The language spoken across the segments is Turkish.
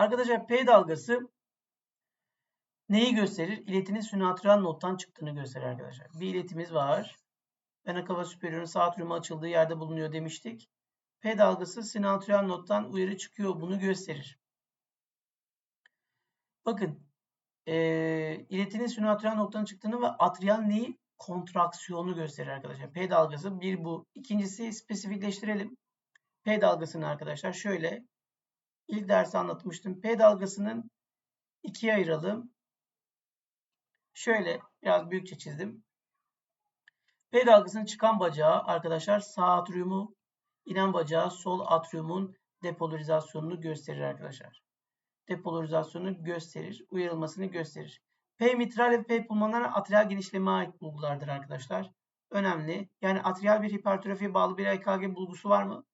Arkadaşlar P dalgası neyi gösterir? İletinin sünnatürel nottan çıktığını gösterir arkadaşlar. Bir iletimiz var. Vena cava superior'un sağ türümü açıldığı yerde bulunuyor demiştik. P dalgası sinatürel nottan uyarı çıkıyor. Bunu gösterir. Bakın e, iletinin sinatürel nottan çıktığını ve atrial neyi? Kontraksiyonu gösterir arkadaşlar. P dalgası bir bu. İkincisi spesifikleştirelim. P dalgasını arkadaşlar şöyle ilk dersi anlatmıştım. P dalgasının ikiye ayıralım. Şöyle biraz büyükçe çizdim. P dalgasının çıkan bacağı arkadaşlar sağ atriumu, inen bacağı sol atriumun depolarizasyonunu gösterir arkadaşlar. Depolarizasyonu gösterir, uyarılmasını gösterir. P mitral ve P pulmoner atrial genişleme ait bulgulardır arkadaşlar. Önemli. Yani atrial bir hipertrofiye bağlı bir EKG bulgusu var mı?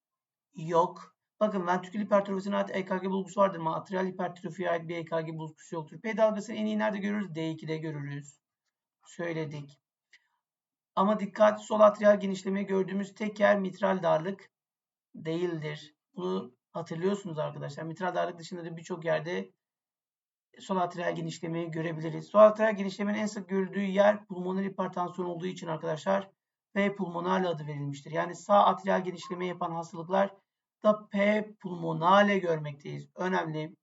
Yok. Bakın ventrikül hipertrofisine ait EKG bulgusu vardır ama atrial hipertrofiye ait bir EKG bulgusu yoktur. P dalgasını en iyi nerede görürüz? D2'de görürüz. Söyledik. Ama dikkat sol atrial genişlemeyi gördüğümüz tek yer mitral darlık değildir. Bunu hatırlıyorsunuz arkadaşlar. Mitral darlık dışında da birçok yerde sol atrial genişlemeyi görebiliriz. Sol atrial genişlemenin en sık görüldüğü yer pulmoner hipertansiyon olduğu için arkadaşlar P pulmonale adı verilmiştir. Yani sağ atrial genişleme yapan hastalıklar da P pulmonale görmekteyiz. Önemli.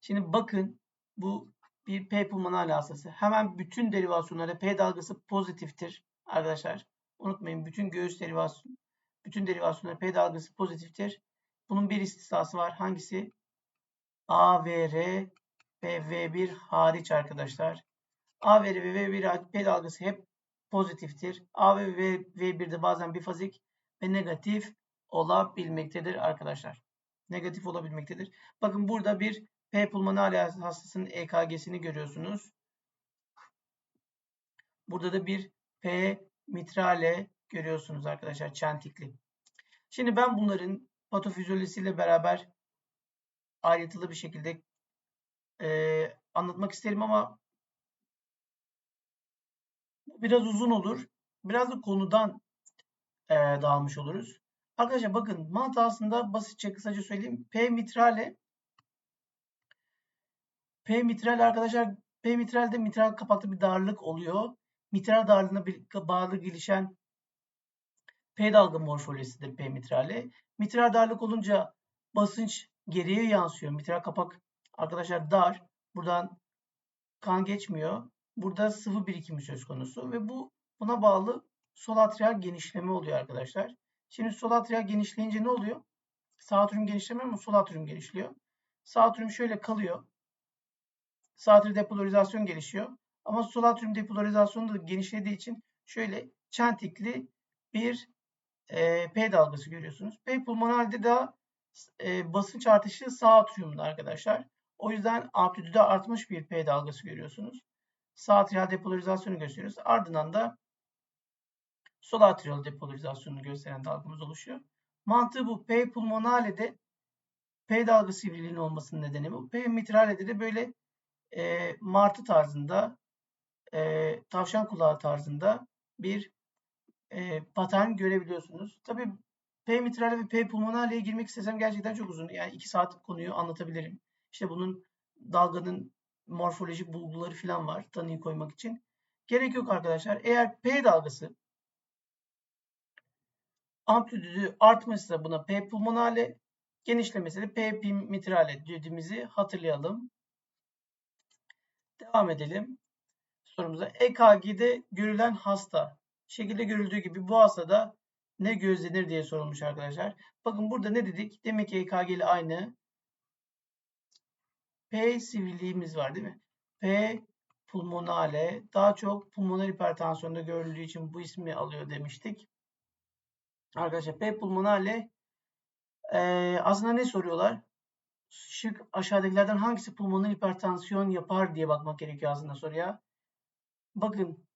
Şimdi bakın bu bir P pulmonale hastası. Hemen bütün derivasyonlarda P dalgası pozitiftir arkadaşlar. Unutmayın bütün göğüs derivasyon, bütün derivasyonlarda P dalgası pozitiftir. Bunun bir istisnası var. Hangisi? A, V, R ve V1 hariç arkadaşlar. A, V, R ve V1 hariç P dalgası hep pozitiftir. A ve V, V1'de bazen bifazik ve negatif olabilmektedir arkadaşlar. Negatif olabilmektedir. Bakın burada bir P pulmonale hastasının EKG'sini görüyorsunuz. Burada da bir P mitrale görüyorsunuz arkadaşlar çentikli. Şimdi ben bunların patofizyolojisiyle beraber ayrıntılı bir şekilde e, anlatmak isterim ama biraz uzun olur. Biraz da konudan e, dağılmış oluruz. Arkadaşlar bakın mantığı aslında basitçe kısaca söyleyeyim. P mitrale P mitral arkadaşlar P mitralde mitral kapaklı bir darlık oluyor. Mitral darlığına bağlı gelişen P dalga morfolojisidir P mitrale. Mitral darlık olunca basınç geriye yansıyor. Mitral kapak arkadaşlar dar. Buradan kan geçmiyor. Burada sıvı birikimi söz konusu ve bu buna bağlı sol atrial genişleme oluyor arkadaşlar. Şimdi sol atrial genişleyince ne oluyor? Sağ atrium genişlemiyor mu? Sol atrium genişliyor. Sağ atrium şöyle kalıyor. Sağ atrium depolarizasyon gelişiyor. Ama sol atrium depolarizasyonu da genişlediği için şöyle çentikli bir e, P dalgası görüyorsunuz. P pulmonalde de e, basınç artışı sağ atriumda arkadaşlar. O yüzden amplitüde artmış bir P dalgası görüyorsunuz. Sağ atrial depolarizasyonu gösteriyoruz. Ardından da sol atrial depolarizasyonunu gösteren dalgamız oluşuyor. Mantığı bu. P pulmonale'de P dalga sivriliğinin olmasının nedeni bu. P mitrale'de de böyle e, martı tarzında e, tavşan kulağı tarzında bir e, patern görebiliyorsunuz. Tabi P mitrale ve P pulmonale'ye girmek istesem gerçekten çok uzun. Yani 2 saat konuyu anlatabilirim. İşte bunun dalganın morfolojik bulguları falan var tanıyı koymak için. Gerek yok arkadaşlar. Eğer P dalgası amplitüdü artmışsa buna P pulmonale, genişlemesi de P mitrale dediğimizi hatırlayalım. Devam edelim sorumuza. EKG'de görülen hasta. Şekilde görüldüğü gibi bu hastada ne gözlenir diye sorulmuş arkadaşlar. Bakın burada ne dedik? Demek ki EKG ile aynı. P sivilliğimiz var değil mi? P pulmonale daha çok pulmoner hipertansiyonda görüldüğü için bu ismi alıyor demiştik. Arkadaşlar P pulmonale e, aslında ne soruyorlar? Şık aşağıdakilerden hangisi pulmoner hipertansiyon yapar diye bakmak gerekiyor aslında soruya. Bakın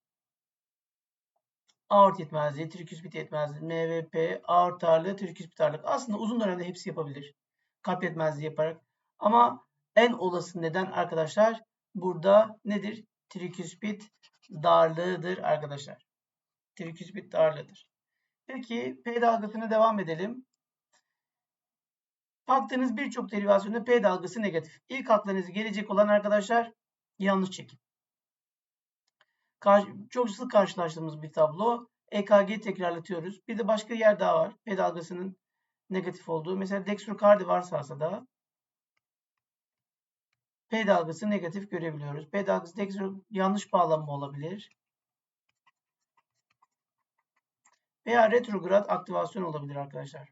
aort yetmezliği, triküspit yetmezliği, MVP, aort ağırlığı, triküspit ağırlık. Aslında uzun dönemde hepsi yapabilir. Kalp yetmezliği yaparak. Ama en olası neden arkadaşlar burada nedir? Triküspit darlığıdır arkadaşlar. Triküspit darlığıdır. Peki P dalgasına devam edelim. Baktığınız birçok derivasyonda P dalgası negatif. İlk aklınıza gelecek olan arkadaşlar yanlış çekim. Çok sık karşılaştığımız bir tablo. EKG tekrarlatıyoruz. Bir de başka yer daha var. P dalgasının negatif olduğu. Mesela dextrokardi varsa da P dalgası negatif görebiliyoruz. P dalgası dextro yanlış bağlanma olabilir. Veya retrograd aktivasyon olabilir arkadaşlar.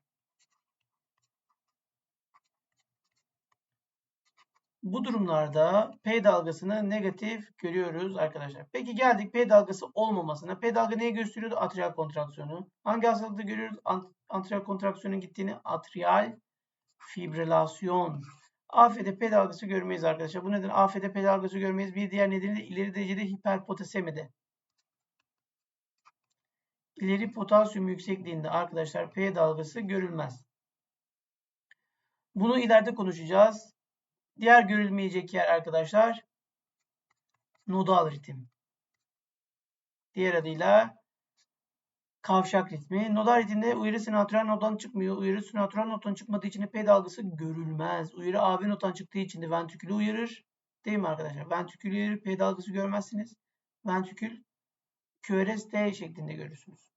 Bu durumlarda P dalgasını negatif görüyoruz arkadaşlar. Peki geldik P dalgası olmamasına. P dalga neyi gösteriyordu? Atrial kontraksiyonu. Hangi hastalıkta görüyoruz? Atrial kontraksiyonun gittiğini atrial fibrilasyon. AF'de P dalgası görmeyiz arkadaşlar. Bu neden AF'de P dalgası görmeyiz? Bir diğer nedeni de ileri derecede hiperpotasemide. İleri potasyum yüksekliğinde arkadaşlar P dalgası görülmez. Bunu ileride konuşacağız. Diğer görülmeyecek yer arkadaşlar nodal ritim. Diğer adıyla kavşak ritmi. Nodal ritimde uyarı sinatral nottan çıkmıyor. Uyarı sinatral nottan çıkmadığı için P dalgası görülmez. Uyarı AB nottan çıktığı için de ventrikülü uyarır. Değil mi arkadaşlar? Ventrikül uyarır. P dalgası görmezsiniz. Ventrikül QRS T şeklinde görürsünüz.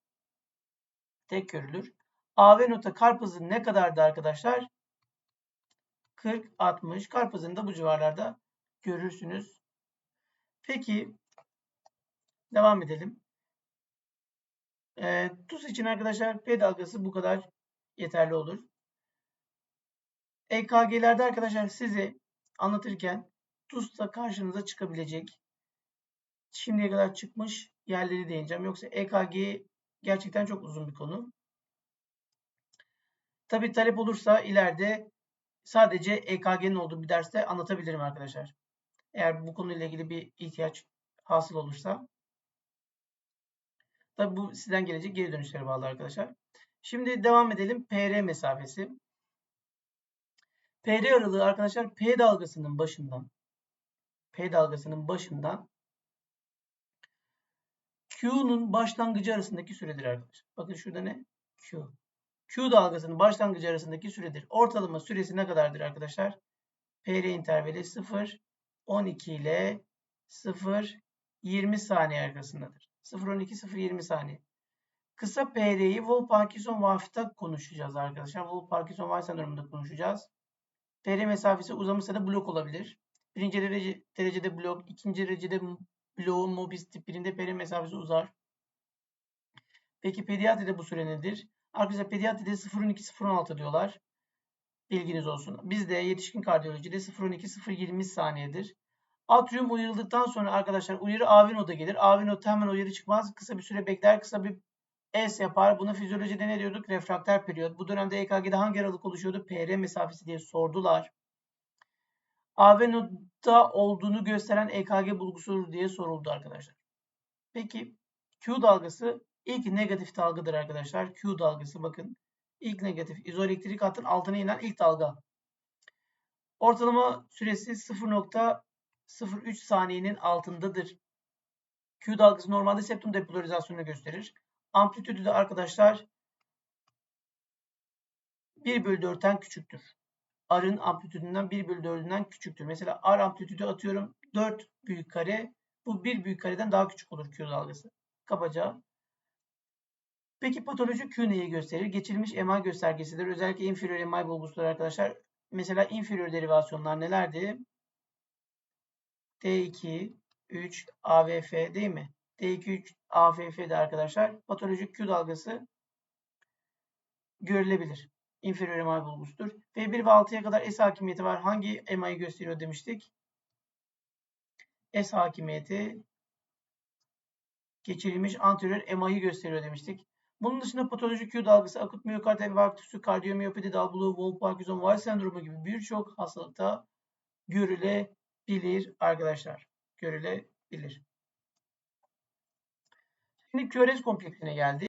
Tek görülür. AV nota karpuzun ne kadardı arkadaşlar? 40-60. Karpuzunu da bu civarlarda görürsünüz. Peki devam edelim. E, tuz için arkadaşlar P dalgası bu kadar yeterli olur. EKG'lerde arkadaşlar size anlatırken TUS'ta karşınıza çıkabilecek şimdiye kadar çıkmış yerleri değineceğim. Yoksa EKG gerçekten çok uzun bir konu. Tabi talep olursa ileride sadece EKG'nin olduğu bir derste anlatabilirim arkadaşlar. Eğer bu konuyla ilgili bir ihtiyaç hasıl olursa. Tabi bu sizden gelecek geri dönüşlere bağlı arkadaşlar. Şimdi devam edelim. PR mesafesi. PR aralığı arkadaşlar P dalgasının başından P dalgasının başından Q'nun başlangıcı arasındaki süredir arkadaşlar. Bakın şurada ne? Q. Q dalgasının başlangıcı arasındaki süredir. Ortalama süresi ne kadardır arkadaşlar? PR intervali 0 12 ile 0 20 saniye arasındadır. 0 12 0 20 saniye. Kısa PR'yi Wolff-Parkinson-White'da konuşacağız arkadaşlar. Wolff-Parkinson-White sendromunda konuşacağız. PR mesafesi uzamışsa da blok olabilir. Birinci derece, derecede blok, ikinci derecede bloğun mobis tip birinde PR mesafesi uzar. Peki pediatride bu süre nedir? Arkadaşlar pediatride 0.12-0.16 diyorlar. Bilginiz olsun. Bizde yetişkin kardiyolojide 0.12-0.20 saniyedir. Atrium uyarıldıktan sonra arkadaşlar uyarı AV noda gelir. AV noda hemen uyarı çıkmaz. Kısa bir süre bekler. Kısa bir S yapar. Bunu fizyolojide ne diyorduk? Refrakter periyot. Bu dönemde EKG'de hangi aralık oluşuyordu? PR mesafesi diye sordular. AV nodda olduğunu gösteren EKG bulgusudur diye soruldu arkadaşlar. Peki Q dalgası ilk negatif dalgadır arkadaşlar. Q dalgası bakın. İlk negatif izoelektrik hattın altına inen ilk dalga. Ortalama süresi 0.03 saniyenin altındadır. Q dalgası normalde septum depolarizasyonunu gösterir. Amplitüdü de arkadaşlar 1 bölü 4'ten küçüktür. R'ın amplitüdünden 1 bölü 4'ünden küçüktür. Mesela R amplitüdü atıyorum 4 büyük kare. Bu 1 büyük kareden daha küçük olur Q dalgası. Kabaca. Peki patoloji Q neyi gösterir? Geçirilmiş MI göstergesidir. Özellikle inferior MI bulgusuları arkadaşlar. Mesela inferior derivasyonlar nelerdi? D2, 3, AVF değil mi? D2, 3, AFF'de arkadaşlar patolojik Q dalgası görülebilir. Inferior MI bulgusudur. V1 ve 6'ya kadar S hakimiyeti var. Hangi MI'yi gösteriyor demiştik? S hakimiyeti geçirilmiş anterior MI'yi gösteriyor demiştik. Bunun dışında patolojik Q dalgası, akut miyokard enfarktüsü, kardiyomiyopati, dalbuluğu, Wolff-Parkinson-White sendromu gibi birçok hastalıkta görülebilir arkadaşlar. Görülebilir. Şimdi QRS kompleksine geldi.